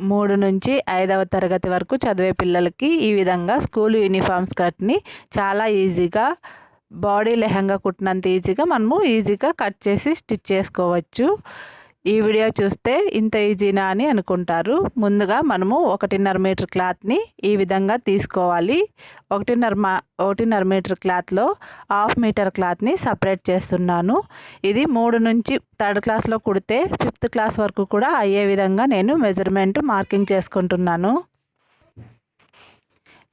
మూడు నుంచి ఐదవ తరగతి వరకు చదివే పిల్లలకి ఈ విధంగా స్కూల్ యూనిఫామ్ స్కర్ట్ని చాలా ఈజీగా బాడీ లెహంగా కుట్టినంత ఈజీగా మనము ఈజీగా కట్ చేసి స్టిచ్ చేసుకోవచ్చు. ఈ వీడియో చూస్తే ఇంత ఈజీనా అని అనుకుంటారు. ముందుగా మనము ఒకటిన్నర మీటర్ క్లాత్ని ఈ విధంగా తీసుకోవాలి. ఒకటిన్నర మా ఒకటిన్నర మీటర్ క్లాత్లో హాఫ్ మీటర్ క్లాత్ని సపరేట్ చేస్తున్నాను. ఇది మూడు నుంచి థర్డ్ క్లాస్లో కుడితే ఫిఫ్త్ క్లాస్ వరకు కూడా అయ్యే విధంగా నేను మెజర్మెంట్ మార్కింగ్ చేసుకుంటున్నాను.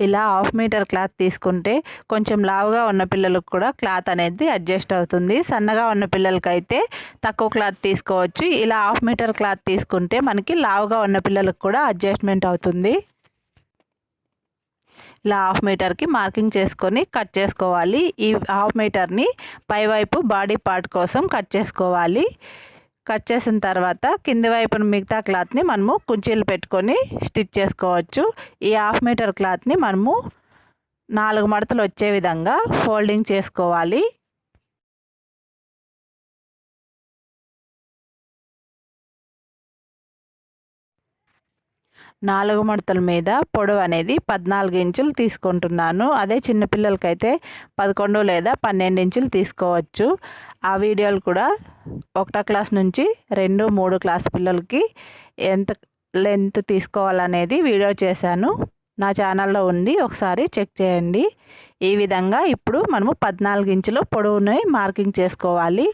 ఇలా హాఫ్ మీటర్ క్లాత్ తీసుకుంటే కొంచెం లావుగా ఉన్న పిల్లలకు కూడా క్లాత్ అనేది అడ్జస్ట్ అవుతుంది. సన్నగా ఉన్న పిల్లలకైతే తక్కువ క్లాత్ తీసుకోవచ్చు. ఇలా హాఫ్ మీటర్ క్లాత్ తీసుకుంటే మనకి లావుగా ఉన్న పిల్లలకు కూడా అడ్జస్ట్మెంట్ అవుతుంది. ఇలా హాఫ్ మీటర్కి మార్కింగ్ చేసుకొని కట్ చేసుకోవాలి. ఈ హాఫ్ మీటర్ని పైవైపు బాడీ పార్ట్ కోసం కట్ చేసుకోవాలి. కట్ చేసిన తర్వాత కింది వైపున మిగతా క్లాత్ని మనము కుంచీలు పెట్టుకొని స్టిచ్ చేసుకోవచ్చు. ఈ హాఫ్ మీటర్ క్లాత్ని మనము నాలుగు మడతలు వచ్చే విధంగా ఫోల్డింగ్ చేసుకోవాలి. నాలుగు మడతల మీద పొడవు అనేది పద్నాలుగు ఇంచులు తీసుకుంటున్నాను. అదే చిన్నపిల్లలకైతే పదకొండు లేదా పన్నెండు ఇంచులు తీసుకోవచ్చు. ఆ వీడియోలు కూడా ఒకటో క్లాస్ నుంచి రెండు మూడు క్లాస్ పిల్లలకి ఎంత లెంత్ తీసుకోవాలనేది వీడియో చేశాను. నా ఛానల్లో ఉంది ఒకసారి చెక్ చేయండి. ఈ విధంగా ఇప్పుడు మనము పద్నాలుగు ఇంచుల పొడవుని మార్కింగ్ చేసుకోవాలి.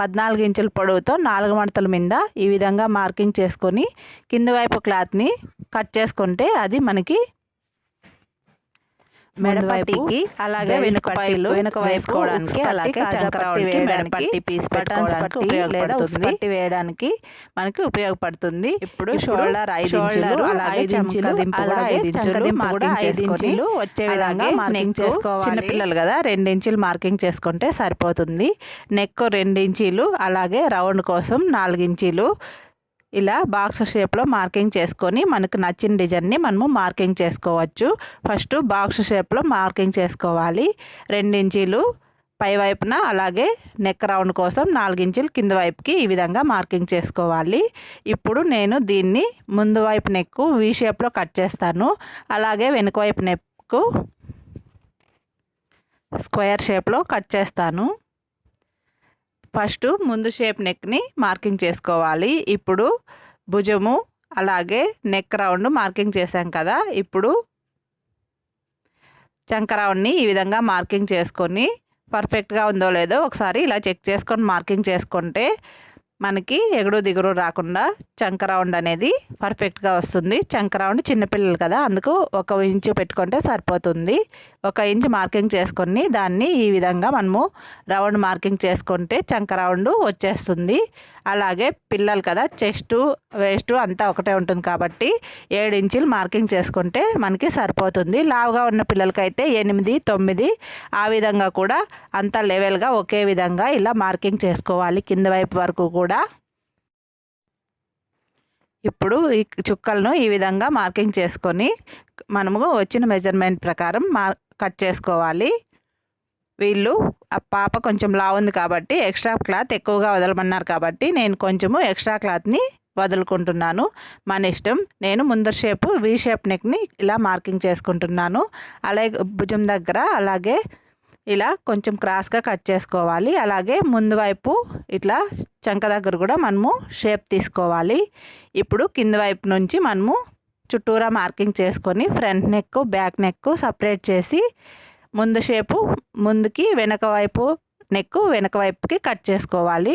పద్నాలుగు ఇంచుల పొడవుతో నాలుగు మడతల మీద ఈ విధంగా మార్కింగ్ చేసుకొని కింద వైపు క్లాత్ని కట్ చేసుకుంటే అది మనకి మెడపట్టికి అలాగే వెనుక పైలు వెనుక వేసుకోవడానికి అలాగే చంకరావుడికి మెడపట్టి పీస్ పెట్టుకోవడానికి లేదా పట్టి వేయడానికి మనకి ఉపయోగపడుతుంది. ఇప్పుడు షోల్డర్ ఐదు ఇంచులు ఐదు ఇంచులు ఐదు ఇంచులు కూడా ఐదు ఇంచులు వచ్చే విధంగా మార్కింగ్ చేసుకోవాలి. చిన్నపిల్లలు కదా రెండు ఇంచులు మార్కింగ్ చేసుకుంటే సరిపోతుంది. నెక్ రెండు ఇంచీలు అలాగే రౌండ్ కోసం నాలుగు ఇంచీలు ఇలా బాక్స్ షేప్లో మార్కింగ్ చేసుకొని మనకు నచ్చిన డిజైన్ని మనము మార్కింగ్ చేసుకోవచ్చు. ఫస్ట్ బాక్స్ షేప్లో మార్కింగ్ చేసుకోవాలి. ఇంచీలు పై వైపున అలాగే నెక్ రౌండ్ కోసం నాలుగించీలు కింద వైపుకి ఈ విధంగా మార్కింగ్ చేసుకోవాలి. ఇప్పుడు నేను దీన్ని ముందు వైపు నెక్ వీ షేప్లో కట్ చేస్తాను. అలాగే వెనుక వైపు నెక్ స్క్వేర్ షేప్లో కట్ చేస్తాను. ఫస్ట్ ముందు షేప్ నెక్ని మార్కింగ్ చేసుకోవాలి. ఇప్పుడు భుజము అలాగే నెక్ రౌండ్ మార్కింగ్ చేసాం కదా ఇప్పుడు చంక రౌండ్ని ఈ విధంగా మార్కింగ్ చేసుకొని పర్ఫెక్ట్గా ఉందో లేదో ఒకసారి ఇలా చెక్ చేసుకొని మార్కింగ్ చేసుకుంటే మనకి ఎగుడు దిగుడు రాకుండా చంక రౌండ్ అనేది పర్ఫెక్ట్గా వస్తుంది. చంక రౌండ్ చిన్నపిల్లలు కదా అందుకు ఒక ఇంచు పెట్టుకుంటే సరిపోతుంది. ఒక ఇంచు మార్కింగ్ చేసుకొని దాన్ని ఈ విధంగా మనము రౌండ్ మార్కింగ్ చేసుకుంటే చంక రౌండ్ వచ్చేస్తుంది. అలాగే పిల్లలు కదా చెస్ట్ వేస్ట్ అంతా ఒకటే ఉంటుంది కాబట్టి ఏడు ఇంచులు మార్కింగ్ చేసుకుంటే మనకి సరిపోతుంది. లావుగా ఉన్న పిల్లలకైతే ఎనిమిది తొమ్మిది ఆ విధంగా కూడా అంతా లెవెల్గా ఒకే విధంగా ఇలా మార్కింగ్ చేసుకోవాలి కింద వైపు వరకు కూడా. ఇప్పుడు ఈ చుక్కలను ఈ విధంగా మార్కింగ్ చేసుకొని మనము వచ్చిన మెజర్మెంట్ ప్రకారం మా కట్ చేసుకోవాలి. వీళ్ళు ఆ పాప కొంచెం లా ఉంది కాబట్టి ఎక్స్ట్రా క్లాత్ ఎక్కువగా వదలమన్నారు కాబట్టి నేను కొంచెము ఎక్స్ట్రా క్లాత్ని వదులుకుంటున్నాను. మన ఇష్టం. నేను ముందర షేపు వీ షేప్ నెక్ని ఇలా మార్కింగ్ చేసుకుంటున్నాను. అలాగే భుజం దగ్గర అలాగే ఇలా కొంచెం క్రాస్గా కట్ చేసుకోవాలి. అలాగే ముందు వైపు ఇట్లా చంక దగ్గర కూడా మనము షేప్ తీసుకోవాలి. ఇప్పుడు కింద వైపు నుంచి మనము చుట్టూరా మార్కింగ్ చేసుకొని front neck back neck separate చేసి ముందు షేపు ముందుకి వెనక వైపు నెక్ వెనక వైపుకి కట్ చేసుకోవాలి.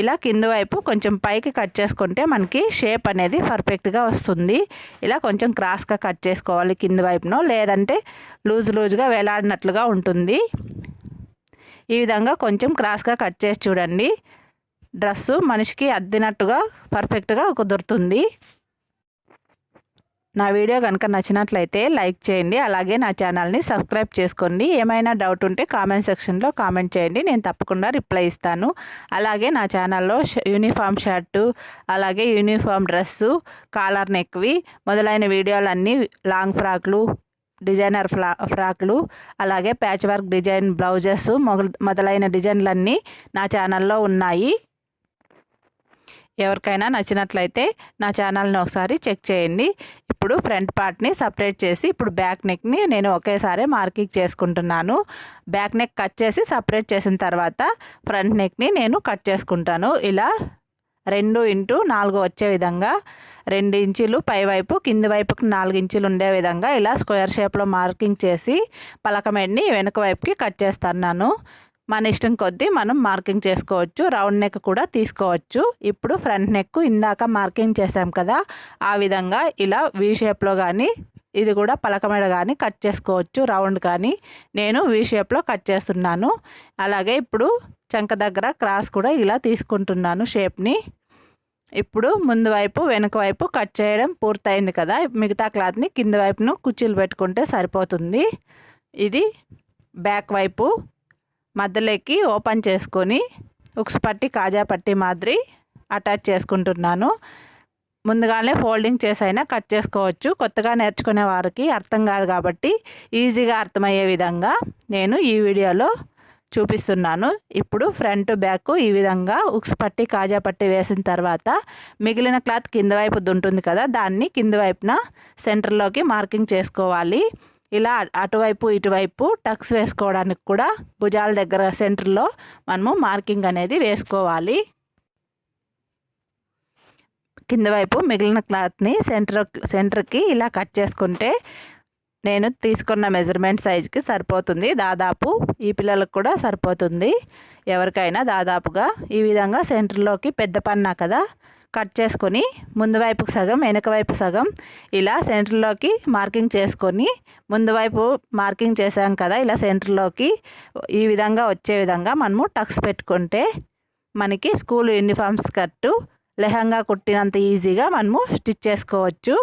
ఇలా కింద వైపు కొంచెం పైకి కట్ చేసుకుంటే మనకి షేప్ అనేది పర్ఫెక్ట్గా వస్తుంది. ఇలా కొంచెం క్రాస్గా కట్ చేసుకోవాలి కింద వైపునో లేదంటే లూజ్ లూజ్గా వేలాడినట్లుగా ఉంటుంది. ఈ విధంగా కొంచెం క్రాస్గా కట్ చేసి చూడండి. డ్రెస్సు మనిషికి అద్దినట్టుగా పర్ఫెక్ట్గా కుదురుతుంది. నా వీడియో కనుక నచ్చినట్లయితే లైక్ చేయండి అలాగే నా ఛానల్ని సబ్స్క్రైబ్ చేసుకోండి. ఏమైనా డౌట్ ఉంటే కామెంట్ సెక్షన్లో కామెంట్ చేయండి నేను తప్పకుండా రిప్లై ఇస్తాను. అలాగే నా ఛానల్లో యూనిఫామ్ షర్టు అలాగే యూనిఫామ్ డ్రెస్సు కాలర్ నెక్వి మొదలైన వీడియోలన్నీ లాంగ్ ఫ్రాక్లు డిజైనర్ ఫ్లా ఫ్రాక్లు అలాగే ప్యాచ్ వర్క్ డిజైన్ బ్లౌజెస్ మొదలైన డిజైన్లన్నీ నా ఛానల్లో ఉన్నాయి. ఎవరికైనా నచ్చినట్లయితే నా ఛానల్ని ఒకసారి చెక్ చేయండి. ఇప్పుడు ఫ్రంట్ పార్ట్ని సపరేట్ చేసి ఇప్పుడు బ్యాక్ నెక్ని నేను ఒకేసారి మార్కింగ్ చేసుకుంటున్నాను. బ్యాక్ నెక్ కట్ చేసి సపరేట్ చేసిన తర్వాత ఫ్రంట్ నెక్ని నేను కట్ చేసుకుంటాను. ఇలా రెండు ఇంటూ నాలుగు వచ్చే విధంగా రెండు ఇంచులు పైవైపు కింది వైపుకి నాలుగు ఇంచులు ఉండే విధంగా ఇలా స్క్వేర్ షేప్లో మార్కింగ్ చేసి పలకమెడ్ని వెనుక వైపుకి కట్ చేస్తున్నాను మన ఇష్టం కొద్దీ మనం మార్కింగ్ చేసుకోవచ్చు. రౌండ్ నెక్ కూడా తీసుకోవచ్చు. ఇప్పుడు ఫ్రంట్ నెక్ ఇందాక మార్కింగ్ చేసాం కదా ఆ విధంగా ఇలా వీ షేప్లో కానీ ఇది కూడా పలకమెడ కానీ కట్ చేసుకోవచ్చు. రౌండ్ కానీ నేను వీ షేప్లో కట్ చేస్తున్నాను. అలాగే ఇప్పుడు చంక దగ్గర క్రాస్ కూడా ఇలా తీసుకుంటున్నాను షేప్ని ఇప్పుడు ముందు వైపు వెనుక వైపు కట్ చేయడం పూర్తయింది కదా మిగతా క్లాత్ని కింద వైపును కుర్చీలు పెట్టుకుంటే సరిపోతుంది. ఇది బ్యాక్ వైపు మధ్యలోకి ఓపెన్ చేసుకొని ఉక్స్ పట్టి కాజా పట్టి మాదిరి అటాచ్ చేసుకుంటున్నాను. ముందుగానే ఫోల్డింగ్ చేసైనా కట్ చేసుకోవచ్చు. కొత్తగా నేర్చుకునే వారికి అర్థం కాదు కాబట్టి ఈజీగా అర్థమయ్యే విధంగా నేను ఈ వీడియోలో చూపిస్తున్నాను. ఇప్పుడు ఫ్రంట్ బ్యాక్ ఈ విధంగా ఉక్స్ పట్టి కాజా పట్టి వేసిన తర్వాత మిగిలిన క్లాత్ కింద వైపు ఉంటుంది కదా దాన్ని కింద వైపున సెంటర్లోకి మార్కింగ్ చేసుకోవాలి. ఇలా అటువైపు ఇటువైపు టక్స్ వేసుకోవడానికి కూడా భుజాల దగ్గర సెంటర్లో మనము మార్కింగ్ అనేది వేసుకోవాలి. కింద వైపు మిగిలిన క్లాత్ని సెంటర్ సెంటర్కి ఇలా కట్ చేసుకుంటే నేను తీసుకున్న మెజర్మెంట్ సైజ్కి సరిపోతుంది. దాదాపు ఈ పిల్లలకు కూడా సరిపోతుంది. ఎవరికైనా దాదాపుగా ఈ విధంగా సెంటర్లోకి పెద్ద పన్నా కదా కట్ చేసుకొని ముందు వైపుకు సగం వెనక వైపు సగం ఇలా సెంటర్లోకి మార్కింగ్ చేసుకొని ముందు వైపు మార్కింగ్ చేసాం కదా ఇలా సెంటర్లోకి ఈ విధంగా వచ్చే విధంగా మనము టక్స్ పెట్టుకుంటే మనకి స్కూల్ యూనిఫామ్స్ కట్టు లెహంగా కుట్టినంత ఈజీగా మనము స్టిచ్ చేసుకోవచ్చు.